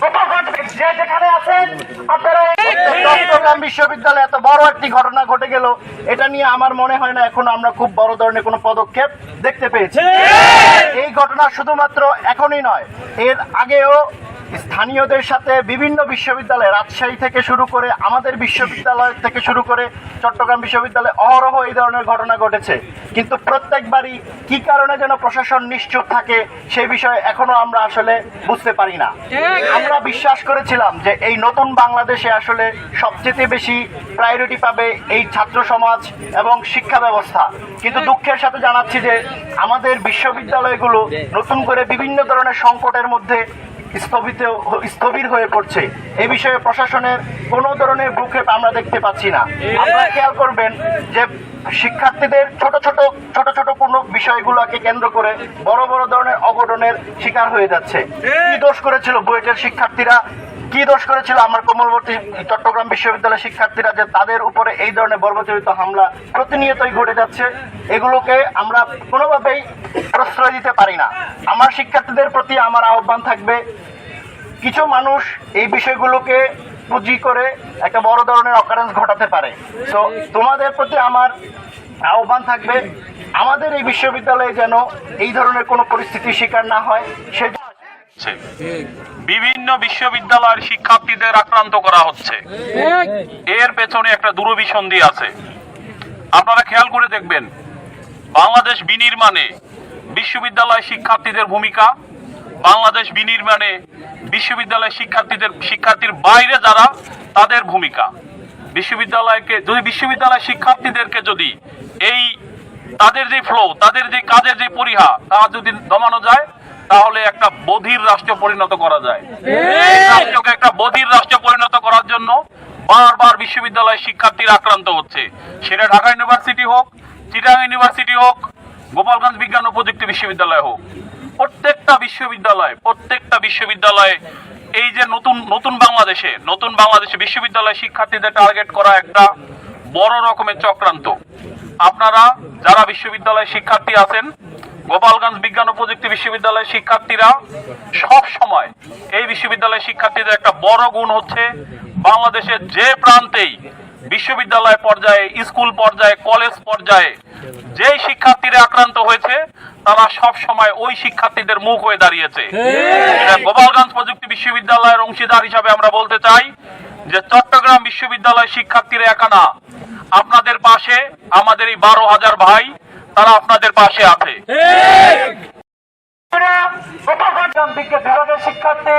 গোপালগঞ্জ যে যেখানে আছেন আপনারা চট্টগ্রাম বিশ্ববিদ্যালয়ে এত বড় একটি ঘটনা ঘটে গেল এটা নিয়ে আমার মনে হয় না এখন আমরা খুব বড় ধরনের কোনো পদক্ষেপ দেখতে পেয়েছি। এই ঘটনা শুধুমাত্র এখনই নয় এর আগেও স্থানীয়দের সাথে বিভিন্ন বিশ্ববিদ্যালয়, রাজশাহী থেকে শুরু করে আমাদের বিশ্ববিদ্যালয় থেকে শুরু করে চট্টগ্রাম বিশ্ববিদ্যালয়ে অহরহ এই ধরনের ঘটনা ঘটেছে। কিন্তু প্রত্যেকবারই কি কারণে যেন প্রশাসন নিশ্চুপ থাকে সেই বিষয়ে এখনও আমরা আসলে বুঝতে পারি না। আমরা বিশ্বাস করেছিলাম যে এই নতুন বাংলাদেশে আসলে সবচেয়ে বেশি প্রায়োরিটি পাবে এই ছাত্র সমাজ এবং শিক্ষা ব্যবস্থা। কিন্তু দুঃখের সাথে জানাচ্ছি যে আমাদের বিশ্ববিদ্যালয়গুলো নতুন করে বিভিন্ন ধরনের সংকটের মধ্যে স্থবিত স্থবির হয়ে পড়ছে। এ বিষয়ে প্রশাসনের কোনো ধরনের ভ্রুক্ষেপ আমরা দেখতে পাচ্ছি না। আপনারা খেয়াল করবেন যে শিক্ষার্থীদের ছোট ছোট ছোট ছোট পূর্ণ বিষয়গুলোকে কেন্দ্র করে বড় বড় ধরনের অঘটনের শিকার হয়ে যাচ্ছে। কি দোষ করেছিল বুয়েটের শিক্ষার্থীরা? কি দোষ করেছিল আমার কোমলবর্তী চট্টগ্রাম বিশ্ববিদ্যালয়ের শিক্ষার্থীরা যে তাদের উপরে এই ধরনের বর্বচরিত হামলা প্রতিনিয়তই ঘটে যাচ্ছে, এগুলোকে আমরা কোনোভাবেই প্রশ্রয় দিতে পারি না। আমার শিক্ষার্থীদের প্রতি আমার আহ্বান থাকবে, কিছু মানুষ এই বিষয়গুলোকে পুঁজি করে একটা বড় ধরনের অকারেন্স ঘটাতে পারে। তো তোমাদের প্রতি আমার আহ্বান থাকবে, আমাদের এই বিশ্ববিদ্যালয়ে যেন এই ধরনের কোনো পরিস্থিতির শিকার না হয় সেজন্য হচ্ছে। বিভিন্ন বিশ্ববিদ্যালয়ের শিক্ষার্থীদের আক্রান্ত করা হচ্ছে। এর পেছনে একটা দূরভিসন্ধি আছে। আপনারা খেয়াল করে দেখবেন, বাংলাদেশ বিনির্মাণে বিশ্ববিদ্যালয় শিক্ষার্থীদের ভূমিকা, বাংলাদেশ বিনির্মাণে বিশ্ববিদ্যালয় শিক্ষার্থীদের, শিক্ষার্থীর বাইরে যারা, তাদের ভূমিকা। বিশ্ববিদ্যালয়কে, যদি বিশ্ববিদ্যালয় শিক্ষার্থীদেরকে যদি এই তাদের যে ফ্লো তাদের যে কাজের যে পরিহা তা যদি দমানো যায় তাহলে একটা বধির রাষ্ট্র পরিণত করা যায়। একটা বধির রাষ্ট্র পরিণত করার জন্য বারবার বিশ্ববিদ্যালয়ের শিক্ষার্থীরা আক্রান্ত হচ্ছে। সেটা ঢাকা ইউনিভার্সিটি হোক, চিটাং ইউনিভার্সিটি হোক, গোপালগঞ্জ বিজ্ঞান ও প্রযুক্তি বিশ্ববিদ্যালয় হোক। প্রত্যেকটা বিশ্ববিদ্যালয়, প্রত্যেকটা বিশ্ববিদ্যালয়ে এই যে নতুন নতুন বাংলাদেশে নতুন বাংলাদেশে বিশ্ববিদ্যালয় শিক্ষার্থীদের টার্গেট করা একটা বড় রকমের চক্রান্ত। আপনারা যারা বিশ্ববিদ্যালয়ের শিক্ষার্থী আছেন গোপালগঞ্জ বিজ্ঞান ও প্রযুক্তি বিশ্ববিদ্যালয়ের শিক্ষার্থীরা সব সময় এই বিশ্ববিদ্যালয়ের শিক্ষার্থীদের একটা বড় গুণ হচ্ছে বাংলাদেশের যে প্রান্তেই বিশ্ববিদ্যালয় পর্যায়ে, স্কুল পর্যায়ে, কলেজ পর্যায়ে যেই শিক্ষার্থীরা আক্রান্ত হয়েছে, তারা সব সময় ওই শিক্ষার্থীদের মুখ হয়ে দাঁড়িয়েছে। গোপালগঞ্জ প্রযুক্তি বিশ্ববিদ্যালয়ের অংশীদার হিসাবে আমরা বলতে চাই যে চট্টগ্রাম বিশ্ববিদ্যালয় শিক্ষার্থীরা একা না। আপনাদের পাশে আমাদের এই বারো হাজার ভাই তারা আপনাদের পাশে আছে। শিক্ষার্থী